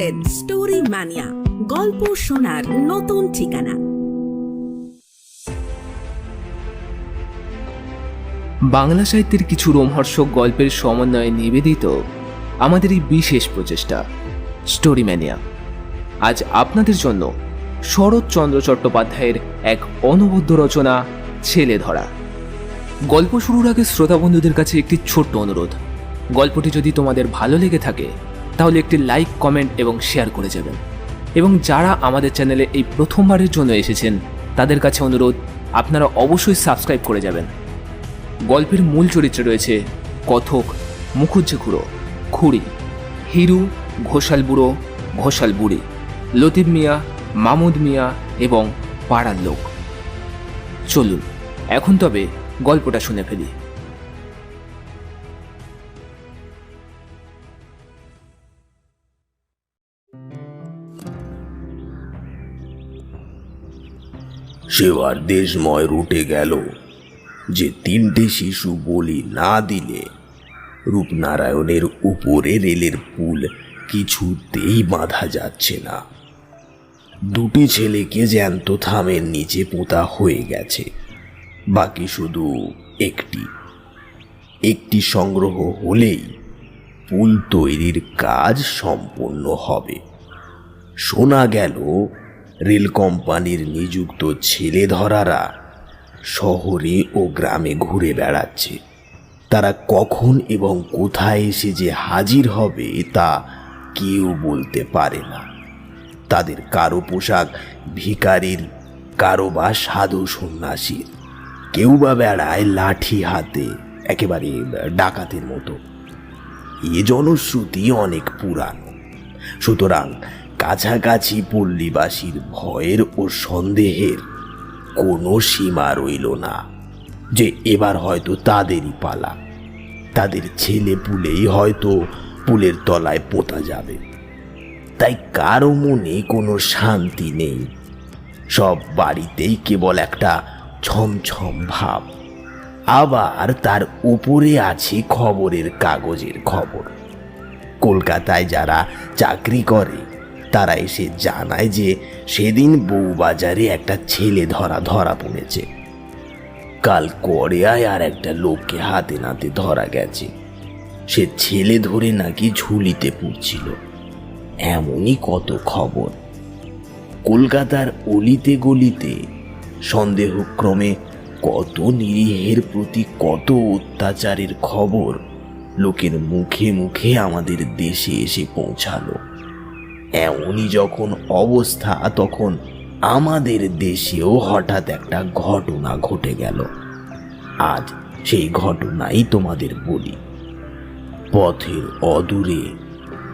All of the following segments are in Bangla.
শুনছেন স্টোরি ম্যানিয়া গল্প শোনার নতুন ঠিকানা। বাংলা সাহিত্যের কিছু রোমহর্ষক গল্পের সমন্বয়ে নিবেদিত আমাদের এই বিশেষ প্রচেষ্টা, স্টোরি ম্যানিয়া আজ আপনাদের জন্য শরৎচন্দ্র চট্টোপাধ্যায়ের এক অনবদ্য রচনা, ছেলে ধরা। গল্প শুরুর আগে শ্রোতা বন্ধুদের কাছে একটি ছোট্ট অনুরোধ। গল্পটি যদি তোমাদের ভালো লেগে থাকে তাহলে একটি লাইক কমেন্ট এবং শেয়ার করে যাবেন। এবং যারা আমাদের চ্যানেলে এই প্রথমবারের জন্য এসেছেন, তাদের কাছে অনুরোধ, আপনারা অবশ্যই সাবস্ক্রাইব করে যাবেন। গল্পের মূল চরিত্রে রয়েছে কথক মুখুজ্জে খুঁড়ো, খুঁড়ি, হিরু, ঘোষাল বুড়ো, ঘোষাল বুড়ি, লতিফ মিয়া, মামুদ মিয়া এবং পাড়ার লোক। চলুন, এখন তবে গল্পটা শুনে ফেলি। সেবার দেশময় রুটে গেল। যে তিনটে শিশু বলি না দিলে, রূপনারায়ণের উপরে রেলের পুল কিছুতেই বাঁধা যাচ্ছে না। দুটি ছেলেকে জ্যান্ত থামের নিচে পোতা হয়ে গেছে, বাকি শুধু একটি। একটি সংগ্রহ হলেই পুল তৈরির কাজ সম্পূর্ণ হবে। শোনা গেল রেল কোম্পানির নিযুক্ত ছেলে ধরারা শহরে ও গ্রামে ঘুরে বেড়াচ্ছে। তারা কখন এবং কোথায় এসে যে হাজির হবে তা কেউ বলতে পারে না। তাদের কারও পোশাক ভিকারির কারও বা সাধু সন্ন্যাসীর। কেউ বা বেড়ায় লাঠি হাতে, একেবারে ডাকাতের মতো। এ জনশ্রুতি অনেক পুরানো। সুতরাং কাছাকাছি পল্লীবাসীর ভয়ের ও সন্দেহের কোনো সীমা রইল না যে এবার হয়তো তাদেরই পালা। তাদের ছেলে পুলেই হয়তো পুলের তলায় পোতা যাবে। তাই কারও মনে কোনো শান্তি নেই। সব বাড়িতেই কেবল একটা ছমছম ভাব। আবার তার উপরে আছে খবরের কাগজের খবর। কলকাতায় যারা চাকরি করে তারা এসে জানায় যে সেদিন বউবাজারে একটা ছেলে ধরা ধরা পড়েছে। কাল করিয়ায় আর একটা লোককে হাতে নাতে ধরা গেছে। সে ছেলে ধরে নাকি ঝুলিতে পুড়ছিল। এমনই কত খবর। কলকাতার অলিতে গলিতে সন্দেহক্রমে কত নিরীহের প্রতি কত অত্যাচারের খবর লোকের মুখে মুখে আমাদের দেশে এসে পৌঁছালো। এমনই যখন অবস্থা, তখন আমাদের দেশেও হঠাৎ একটা ঘটনা ঘটে গেল। আজ সেই ঘটনাই তোমাদের বলি। পথের অদূরে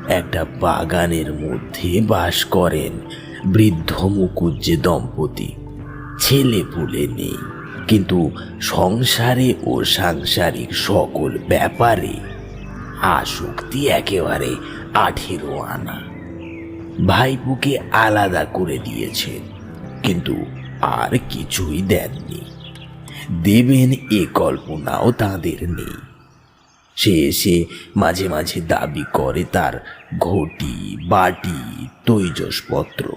একটা বাগানের মধ্যে বাস করেন বৃদ্ধ মুকুজ্জে দম্পতি। ছেলে পুলে নেই, কিন্তু সংসারে ও সাংসারিক সকল ব্যাপারে আসক্তি একেবারে আঠেরো আনা। ভাইপুকে আলাদা করে দিয়েছেন কিন্তু আর কিছুই দেননি। দেবেন এ কল্পনাও তাদের নেই। সে এসে মাঝে মাঝে দাবি করে তার ঘটি, বাটি, তৈজসপত্র।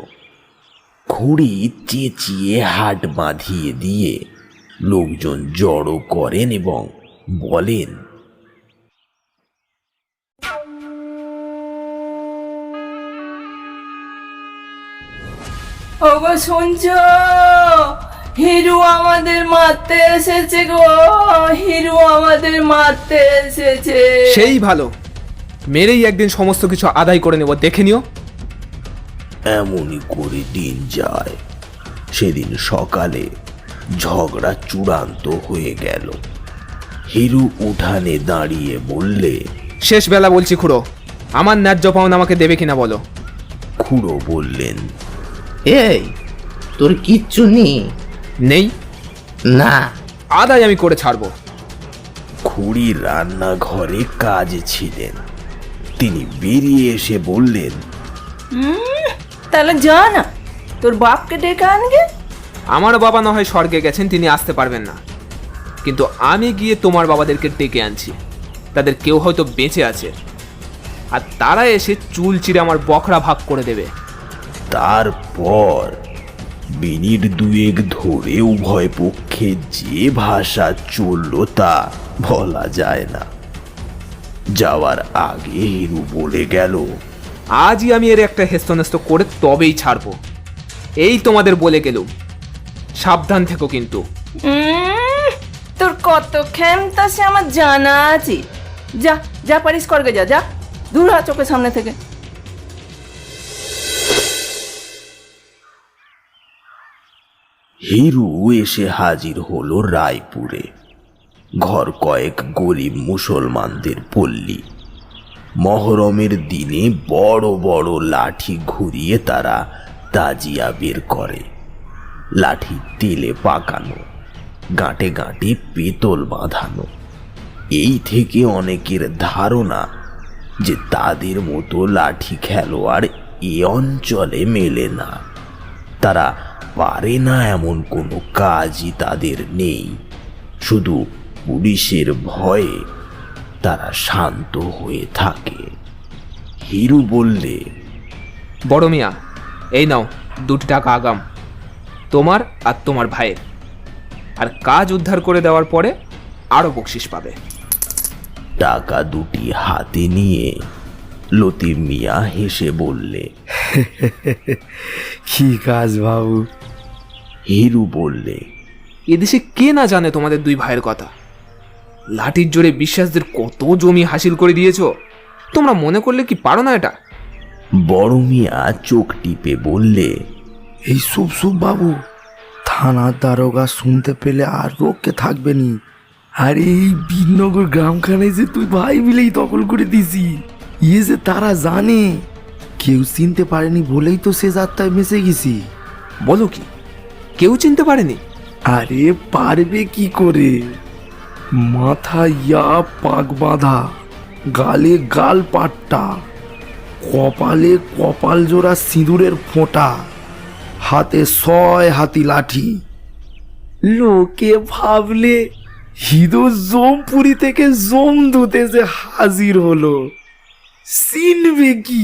খুঁড়ি চেঁচিয়ে হাট বাঁধিয়ে দিয়ে লোকজন জড়ো করেন এবং বলেন ওগো শুনছো? হিরু আমাদের মারতে এসেছে গো। হিরু আমাদের মারতে এসেছে। সেই ভালো। মেরেই একদিন সমস্ত কিছু আদায় করে নেব দেখে নিও। এমনই করে দিন যায়। সেদিন সকালে ঝগড়া চূড়ান্ত হয়ে গেল। হিরু উঠানে দাঁড়িয়ে বললে শেষ বেলা বলছি খুড়ো আমার ন্যায্য পাওনা আমাকে দেবে কিনা বলো। খুড়ো বললেন এই তোর কিচ্ছু নেই। নেই? না। আদায় আমি করে ছাড়বো। খুড়ি রান্নাঘরে কাজে ছিলেন। তিনি বেরিয়ে এসে বললেন তাহলে যা না তোর বাপকে ডেকে আনগে? আমার বাবা না হয় স্বর্গে গেছেন তিনি আসতে পারবেন না। কিন্তু আমি গিয়ে তোমার বাবাদেরকে ডেকে আনছি। তাদের কেউ হয়তো বেঁচে আছে। আর তারা এসে চুল চিরে আমার বখরা ভাগ করে দেবে। তারপর মিনিট দুয়েক ধরে উভয় পক্ষে যে ভাষা চলল তা বলা যায় না। যাওয়ার আগে হিরু বলে গেল আজই আমি এর একটা হেস্তনেস্ত করে তবেই ছাড়বো। এই তোমাদের বলে গেল সাবধান থেকো কিন্তু। তোর কত ক্ষমতা সে আমার জানা আছে। যা যা পারিস করগে যা যা। দূর হ চোখের সামনে থেকে। হিরু এসে হাজির হলো রায়পুরে। ঘর কয়েক গরিব মুসলমানদের পল্লী। মহরমের দিনে বড় বড় লাঠি ঘুরিয়ে তারা তাজিয়া বের করে। লাঠি তেলে পাকানো, গাঁটে গাঁটে পেতল বাঁধানো। এই থেকে অনেকের ধারণা যে তাদের মতো লাঠি খেলোয়াড় এ অঞ্চলে মেলে না। তারা পারে না এমন কোনো কাজই তাদের নেই। শুধু পুলিশের ভয়ে তারা শান্ত হয়ে থাকে। হিরু বললে বড় মিয়া এই নাও দুটি টাকা আগাম তোমার আর তোমার ভাইয়ের। আর কাজ উদ্ধার করে দেওয়ার পরে আরও বকশিস পাবে। টাকা দুটি হাতে নিয়ে লতিফ মিয়া হেসে বললে কি কাজ বাবু হিরু বললে এদেশে কে না জানে তোমাদের দুই ভাইয়ের কথা? লাঠির জোরে বিশ্বাসদের কত জমি হাসিল করে দিয়েছ? তোমরা মনে করলে কি পারো না এটা? বড় মিয়া চোখ টিপে বললে এই শুভ শুভ বাবু থানার দারোগা শুনতে পেলে আর রোগকে থাকবে নি। আর এই বীরনগর গ্রামখানে যে তুই ভাই মিলেই দখল করে দিছি ইয়ে যে তারা জানে কেউ চিনতে পারেনি বলেই তো সে যাত্রায় মেসে গেছি। বলো কি? কেউ চিনতে পারেনি। আরে পারবে কি করে? মাথা ইয়া পাক বাঁধা, গালে গাল পাট্টা, কপালে কপাল জোড়া সিঁদুরের ফোঁটা, হাতে ছয় হাতি লাঠি। লোকে ভাবলে হিদু জমপুরি থেকে জম দুতে যে হাজির হলো। চিনবে কি?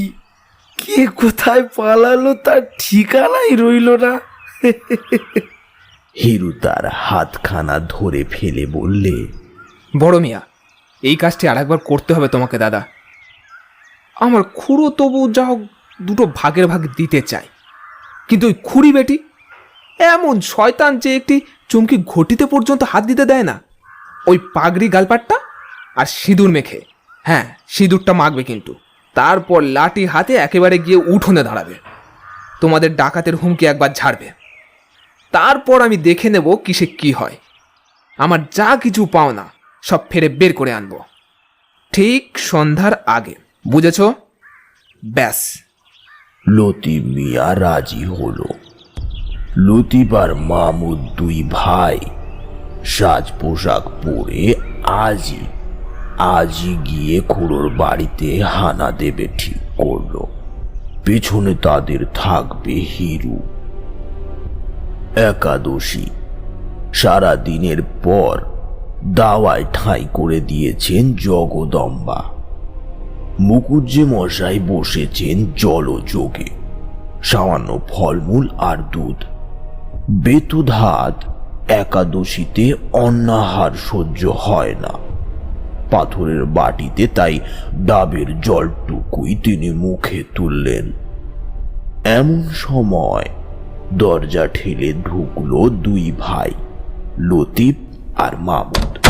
কে কোথায় পালালো তার ঠিকানাই রইল না। হিরু তার হাতখানা ধরে ফেলে বললে, বড় মিয়া, এই কাজটি আরেকবার করতে হবে তোমাকে, দাদা। আমার খুঁড়ো তবু যা হোক দুটো ভাগের ভাগ দিতে চাই কিন্তু ওই খুঁড়ি বেটি এমন শয়তান যে একটি চুমকি ঘটিতে পর্যন্ত হাত দিতে দেয় না। ওই পাগড়ি গালপাটটা আর সিঁদুর মেখে হ্যাঁ সিঁদুরটা মাখবে কিন্তু। তারপর লাঠি হাতে একেবারে গিয়ে উঠোনে দাঁড়াবে। তোমাদের ডাকাতের হুমকি একবার ঝাড়বে। তারপর আমি দেখে নেব কিসে কি হয়। আমার যা কিছু পাও না সব ফেরে বের করে আনব। ঠিক সন্ধ্যার আগে, বুঝেছ? ব্যাস। লতিফ মিয়া রাজি হলো। লতিফ আর মামুদ দুই ভাই সাজ পোশাক পরে আজই আজই গিয়ে খুড়োর বাড়িতে হানা দেবে ঠিক করল। পেছনে তাদের থাকবে হিরু। একাদশী। সারা দিনের পর দাওয়ায় ঠাঁই করে দিয়েছেন জগদম্বা। মুকুজ্জে মশাই বসেছেন জলযোগে। সামান্য ফলমূল আর দুধ। বেতুধাত একাদশীতে অন্নাহার সহ্য হয় না। পাথরের বাটিতে তাই ডাবের জলটুকুই তিনি মুখে তুললেন। এমন সময় দরজা ঠেলে ঢুকলো দুই ভাই, লতিফ আর মামুদ।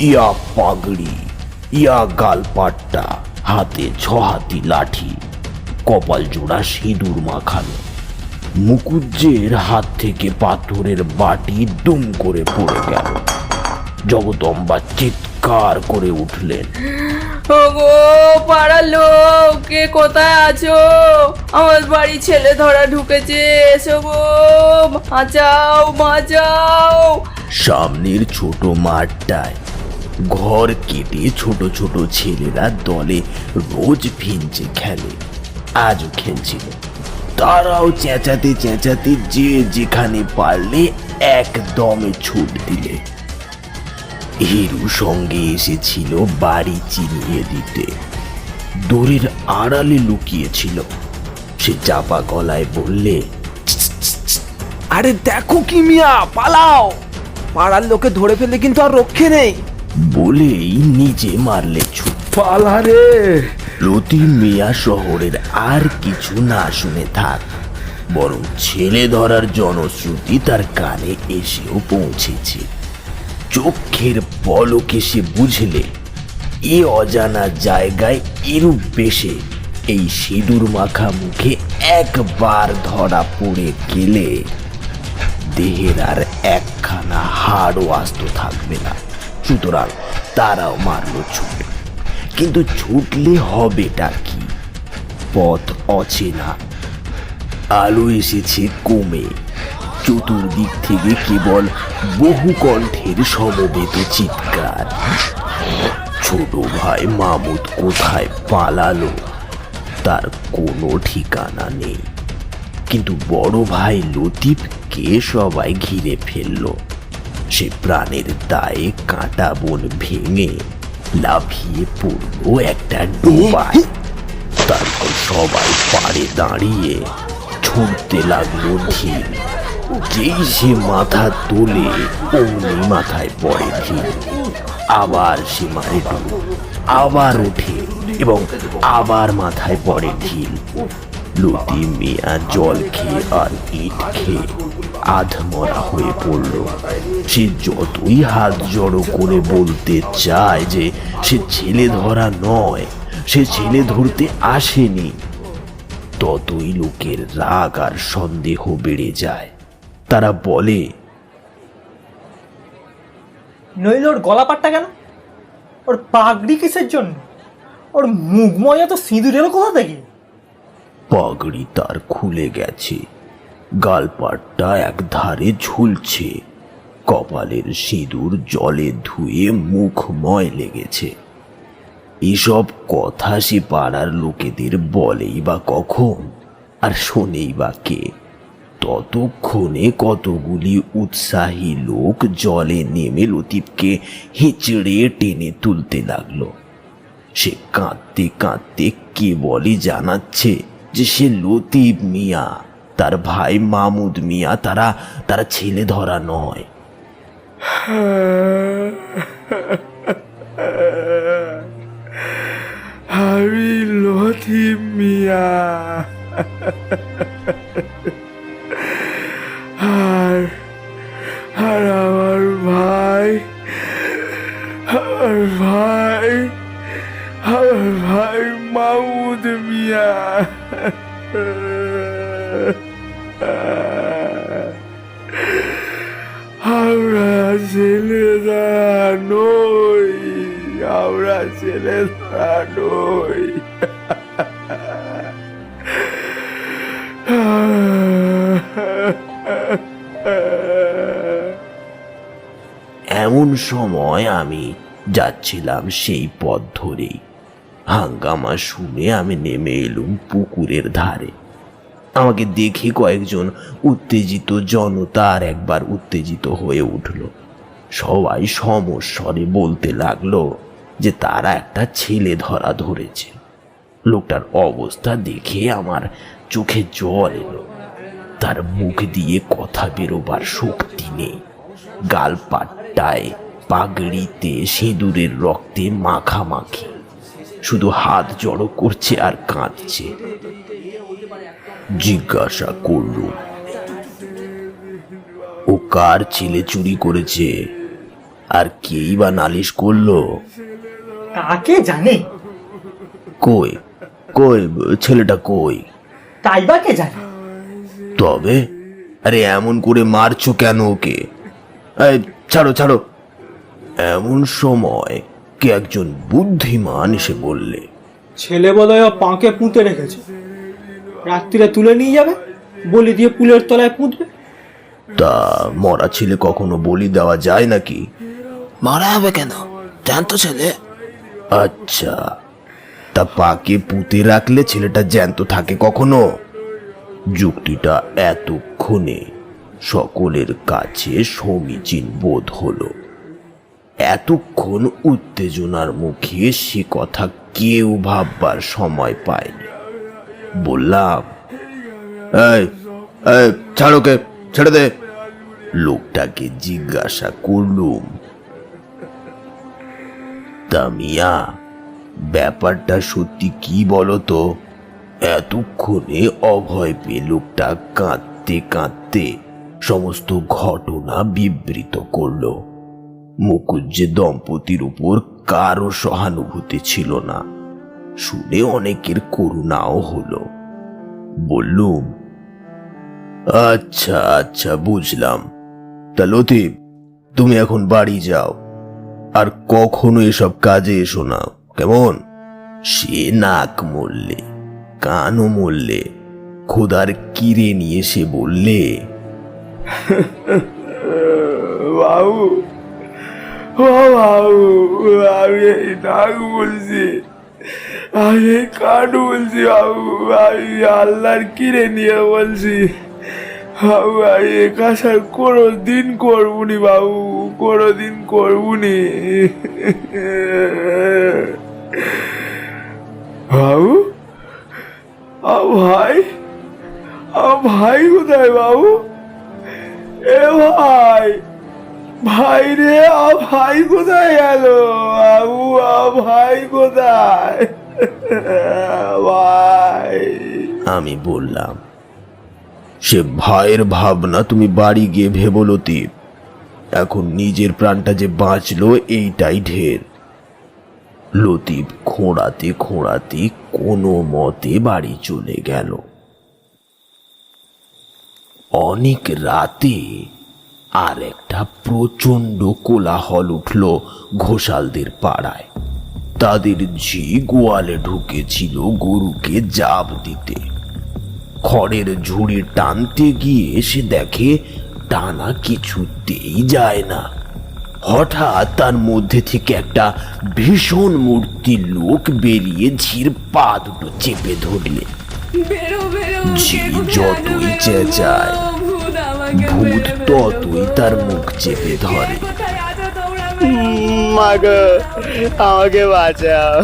ইয়া পাগড়ি, ইয়া গালপাট্টা, হাতে ছহাতি লাঠি, কপাল জোড়া সিঁদুর মাখানো। মুকুজ্জের হাত থেকে পাথরের বাটি দুম করে পড়ে গেল। জগদম্বা চিৎকার করে উঠলেন। ওগো, পাড়ার কোথায় আছো? আমার বাড়ি ছেলে ধরা ঢুকেছে, এসো গো, বাঁচাও বাঁচাও। সামনের ছোট মাঠটায় ঘর কেটে ছোট ছোট ছেলেরা দলে রোজ ভিঞ্চে খেলে, আজও খেলছিল। তারাও চেঁচাতে চেঁচাতে যে যেখানে পারলে একদমে ছুট দিলে। হিরু সঙ্গে এসেছিল বাড়ি চিনিয়ে দিতে। দূরের আড়ালে লুকিয়েছিল। সে চাপা গলায় বললে আরে দেখো কি মিয়া পালাও। পাড়ার লোকে ধরে ফেললে কিন্তু আর রক্ষে নেই। বলেই নিজে মারলে ছুট। পালা রে। রতি মিয়া শহরের আর কিছু না শুনে থাক। বরং ছেলে ধরার জনশ্রুতি তার কানে এসেও পৌঁছেছে। চোখের পলকে সে বুঝলে, এ অজানা জায়গায় এরূপ বেশে এই সিঁদুর মাখা মুখে একবার ধরা পড়ে গেলে দেহের আর একখানা হাড়ও আস্ত থাকবে না। সুতরাং তারাও মারলো ছুটে। কিন্তু ছুটলে হবেটা কি? পথ অচেনা। আলো এসেছে কমে। চতুর্দিক থেকে কেবল বহু কণ্ঠের সমবেত চিৎকার। ছোট ভাই মামুদ কোথায় পালালো? তার কোনো ঠিকানা নেই। কিন্তু বড় ভাই লতিফকে সবাই ঘিরে ফেলল? সে প্রাণের দায়ে কাঁটা বন ভেঙে লাফিয়ে পড়ল একটা ডোবায়। তারপর সবাই পাড়ে দাঁড়িয়ে ছুটতে লাগল ঢিল। যেই সে মাথা তোলে, অমনি মাথায় পড়ে ঢিল আবার সে মারে আবার ওঠে এবং আবার মাথায় পড়ে ঢিল। লতি মিয়া, জল খেয়ে আর ইট খেয়ে আধমরা হয়ে পড়ল। সে যতই হাত জড়ো করে বলতে চায় যে সে ছেলে ধরা নয়, সে ছেলে ধরতে আসেনি, ততই লোকের রাগ আর সন্দেহ বেড়ে যায়। তারা বলে নইলে ওর গলাপাটটা কেন? ওর পাগড়ি কিসের জন্য? ওর মুখময় তো সিঁদুর এলো কোথা থেকে? পাগড়ি তার খুলে গেছে গালপাটটা এক ধারে ঝুলছে কপালের সিঁদুর জলে ধুয়ে মুখময় লেগেছে। এসব কথা সে পাড়ার লোকেদের বলেই বা কখন আর শোনেই বা কে। ততক্ষণে কতগুলি উৎসাহী লোক জলে নেমে লতিফকে হেঁচড়ে টেনে তুলতে লাগল। সে কাঁদতে কাঁদতে কেবলই জানাচ্ছে যে সে লতিফ মিয়া, তার ভাই মামুদ মিয়া, তারা তারা ছেলে ধরা নয়। আমি লথি মিয়া। আর আমার ভাই আমার ভাই আমার ভাই মামুদ মিয়া। আমরা ছেলে ধরা নই, আমরা ছেলে ধরা নই। এমন সময় আমি যাচ্ছিলাম সেই পথ ধরেই। হাঙ্গামা শুনে আমি নেমে এলুম পুকুরের ধারে। আমাকে দেখে কয়েকজন উত্তেজিত জনতা আর একবার উত্তেজিত হয়ে উঠল। সবাই সমস্বরে বলতে লাগল যে তারা একটা ছেলে ধরা ধরেছে। লোকটার অবস্থা দেখে আমার চোখে জল এলো। তার মুখ দিয়ে কথা বেরোবার শক্তি নেই। গালপাট্টায় পাগড়িতে সিঁদুরের রক্তে মাখামাখি। শুধু হাত জড়ো করছে আর কাঁদছে। জিজ্ঞাসা করলুম ও কার ছেলে চুরি করেছে? আর কেই বা নালিশ করল? কাকে জানে? কই কই ছেলেটা কই? তাই বা কে জানে? তবে আরে এমন করে মারছো কেন ওকে? ছাড়ো ছাড়ো। এমন সময় কে একজন বুদ্ধিমান এসে বললে ছেলে বলয় পাঁকে পুঁতে রেখেছে। রাত্রিরে তুলে নিয়ে যাবে বলি দিয়ে পুলের তলায় পুঁতবে। তা মরা ছেলে কখনো বলি দেওয়া যায় নাকি? মারা হবে কেন? জানতো ছেলে? আচ্ছা তা পাকে পুঁতে রাখলে ছেলেটা জ্যান্ত থাকে কখনো? যুক্তিটা এতক্ষণে সকলের কাছে সমীচীন বোধ হলো। এতক্ষণ উত্তেজনার মুখে সে কথা কেউ ভাববার সময় পায়নি। বললাম ছাড়োকে ছেড়ে দে। লোকটাকে জিজ্ঞাসা করলুম তা মিয়া ব্যাপারটা সত্যি কি বলতো? এতক্ষণে অভয় পেয়ে লোকটা কাঁদতে কাঁদতে সমস্ত ঘটনা বিবৃত করল। মুকুজ্জে দম্পতির উপর কারও সহানুভূতি ছিল না, শুনে অনেকের করুণাও হলো। বললুম আচ্ছা আচ্ছা বুঝলাম। তা লতিফ, তুমি এখন বাড়ি যাও। আর কখনো এসব কাজে এসো না, কেমন? সে নাক মরলে কানও মরলে খোদার কিরে নিয়ে সে বললে? বাবু ও বাবু, আমি এই নাক বলছি, আমি এই কাঠ বলছি, বাবু, আমি আল্লাহর কিরে নিয়ে বলছি। বাবু, আমি এ কাজ কোনো দিন করবুনি, বাবু কোনো দিন করবুনি। বাবু ভাই ভাই কোথায়, বাবু? এ ভাই ভাই রে, আ ভাই কোথায় গেল? বাবু, আ ভাই কোথায়? ভাই। আমি বললাম, সে ভাইয়ের ভাবনা তুমি বাড়ি গিয়ে ভেবো লতিফ। এখন নিজের প্রাণটা যে বাঁচলো, এইটাই ঢের। লতিফ খোঁড়াতে খোঁড়াতে কোনো মতে বাড়ি চলে গেল। অনেক রাতে আর একটা প্রচণ্ড কোলাহল উঠল ঘোষালদের পাড়ায়। তাদের ঝি গোয়ালে ঢুকেছিল গরুকে জাব দিতে। খড়ের ঝুড়ি টানতে গিয়ে সে দেখে টানা কিছুতেই যায় না। হঠাৎ তার মধ্যে থেকে একটা ভীষণ মূর্তি লোক বেরিয়ে ঝির পা দুটো চেপে ধরলে। ঝি যতই চেঁচায় ভূত ততই তার মুখ চেপে ধরে। মাগো আমাকে বাঁচাও।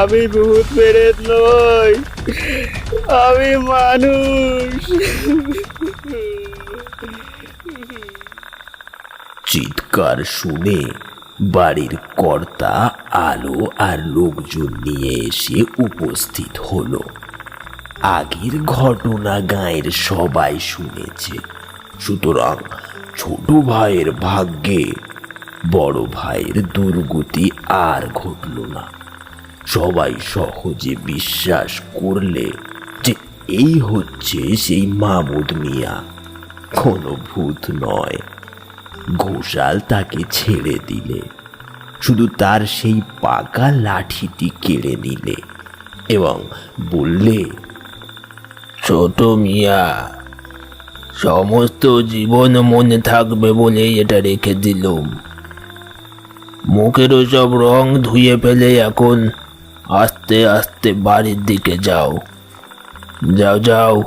আমি ভূত পেরেত নই আমি মানুষ। চিৎকার শুনে বাড়ির কর্তা, আলো আর লোকজন নিয়ে এসে উপস্থিত হলো। আগের ঘটনা গায়ের সবাই শুনেছে। সুতরাং ছোট ভাইয়ের ভাগ্যে বড় ভাইয়ের দুর্গতি আর ঘটল না। সবাই সহজে বিশ্বাস করলে যে এই হচ্ছে সেই মামুদ মিয়া। কোনো ভূত নয়। ঘোষাল তাকে ছেড়ে দিলে। শুধু তার সেই পাকা লাঠিটি কেড়ে নিলে এবং বললে, ছোট মিয়া, সমস্ত জীবন মনে থাকবে বলেই এটা রেখে দিলুম। মুখের সব রং ধুয়ে ফেলে এখন আস্তে আস্তে বাড়ির দিকে যাও। যাও যাও,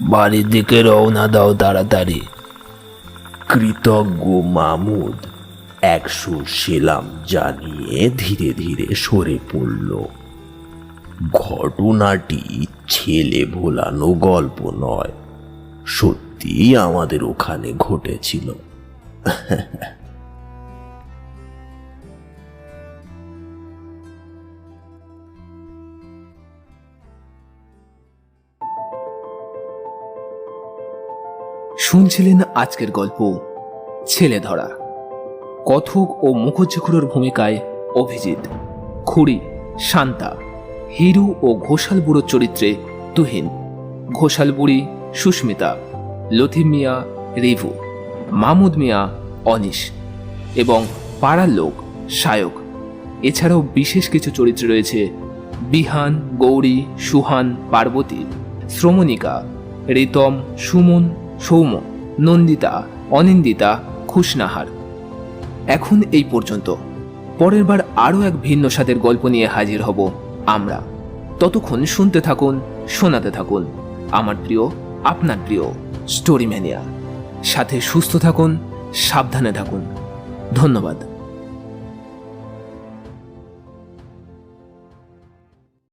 বাড়ির দিকে রওনা দাও তাড়াতাড়ি। কৃতজ্ঞ মামুদ একশো সেলাম জানিয়ে ধীরে ধীরে সরে পড়ল। ঘটনাটি ছেলে ভোলানো গল্প নয় সত্যি আমাদের ওখানে ঘটেছিল। শুনছিলেন আজকের গল্প, ছেলে ধরা। কথক ও মুখোজ্জখুরের ভূমিকায় অভিজিৎ, খুড়ি শান্তা, হিরু ও ঘোষাল বুড়োর চরিত্রে তুহিন, ঘোষাল বুড়ি সুস্মিতা লথিম মিয়া রিভু, মামুদ মিয়া অনিশ এবং পাড়ার লোক সায়ক। এছাড়াও বিশেষ কিছু চরিত্র রয়েছে বিহান, গৌরী, সুহান, পার্বতী, শ্রমণিকা, রিতম, সুমন সৌম নন্দিতা, অনিন্দিতা, খুশনাহার। এখন এই পর্যন্ত। পরের বার আরও এক ভিন্ন স্বাদের গল্প নিয়ে হাজির হব আমরা। ততক্ষণ শুনতে থাকুন, শোনাতে থাকুন। আমার প্রিয়, আপনার প্রিয় স্টোরি ম্যানিয়া সাথে সুস্থ থাকুন, সাবধানে থাকুন। ধন্যবাদ।